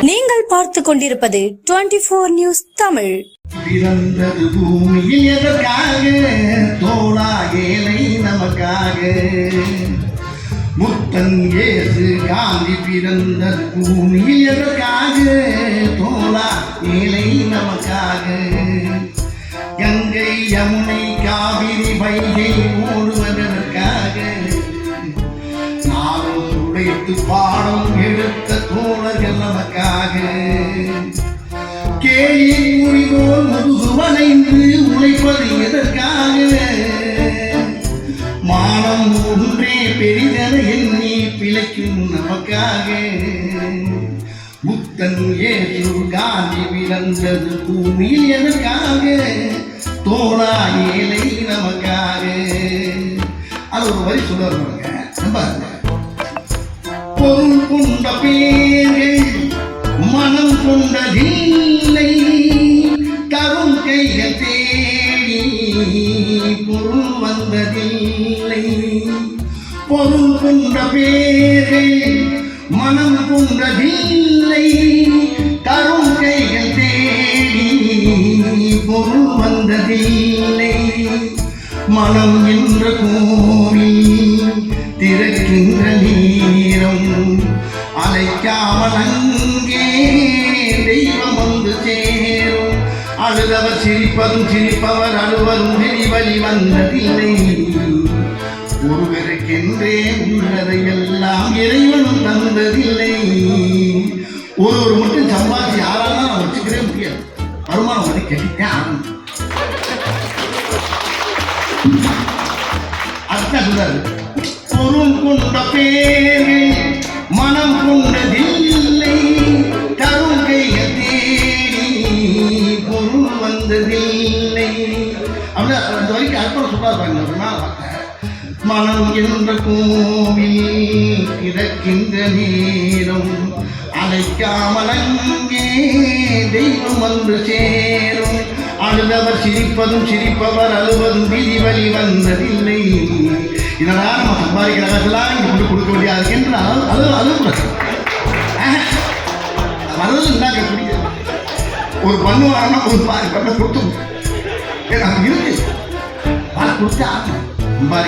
நீங்கள் பார்த்து கொண்டிருப்பது டுவெண்டி போர் நியூஸ் தமிழ். பிறந்தது பூமியில் எதற்காக? தோழா ஏழை நமக்காக. முத்தன் ஏசு காந்தி பிறந்தது பூமியில் எதற்காக? தோழா ஏழை நமக்காக. கங்கை யமுனை காவிரி வைகை கேலில் முறிவோர் முதுகு உழைப்பது எதற்காக? மானம் ஒன்றே பெரிதென எண்ணி பிழைக்கும் நமக்காக. முத்தன் ஏசு காந்தி பிறந்தது பூமியில் எதற்காக? தோழா ஏழை நமக்காக. அது ஒரு வரி சொல்லுவாங்க நம்ம பொருள் கொண்ட பேர்கள் மனம் கொண்டதில் பேரை மனம் கொண்டதில்லை தரும் கைகள் தேடி பொருள் வந்ததில்லை. மனம் என்ற கோவில் திறக்கின்ற நீரம் அழைக்காமல் அங்கே தெய்வம் வந்து சேரும். அழுதவர் சிரிப்பதும் சிரிப்பவர் அழுவரும் வெளிவழி வந்ததில்லை. ஒருவரை ஒருவருக்கென்றே உள்ளதை எல்லாம் இறைவனும் தந்ததில்லை. ஒரு ஒரு மட்டும் சம்பாதிச்சு யாராலும் நான் வச்சுக்கவே முடியாது. வருமானம் வந்து கட்டிட்டே ஆகணும். அதுதான் சொல்றாரு. பொருள் கொண்ட பேரு மனம் கொண்டதில்லை. தரும் கைகள் தேடி பொருள் வந்ததில்லை. அப்படின்னு அந்த வரைக்கும் அற்புதம் சொல்றாரு பாருங்க ஒரு நாள் மனம் என்ற கோவில் கிடக்கின்ற நேரம் அழைக்காமல் அங்கே தெய்வம் வந்து சேரும். அழுதவர் சிரிப்பதும் சிரிப்பவர் அழுவதும் விதிவழி வந்ததில்லை. இதனால் நம்ம சம்பாதிக்கிறவர்களாக இங்கே கொண்டு கொடுக்க வேண்டியது என்றால் அது அழுகுறது வரது இல்லாங்க பிடிக்கிறது ஒரு பண்ணு வாங்கினா ஒரு பாதி பண்ண கொடுத்து ஏன்னா இருக்கு. பால் கொடுத்து ஆகணும் சம்பாதி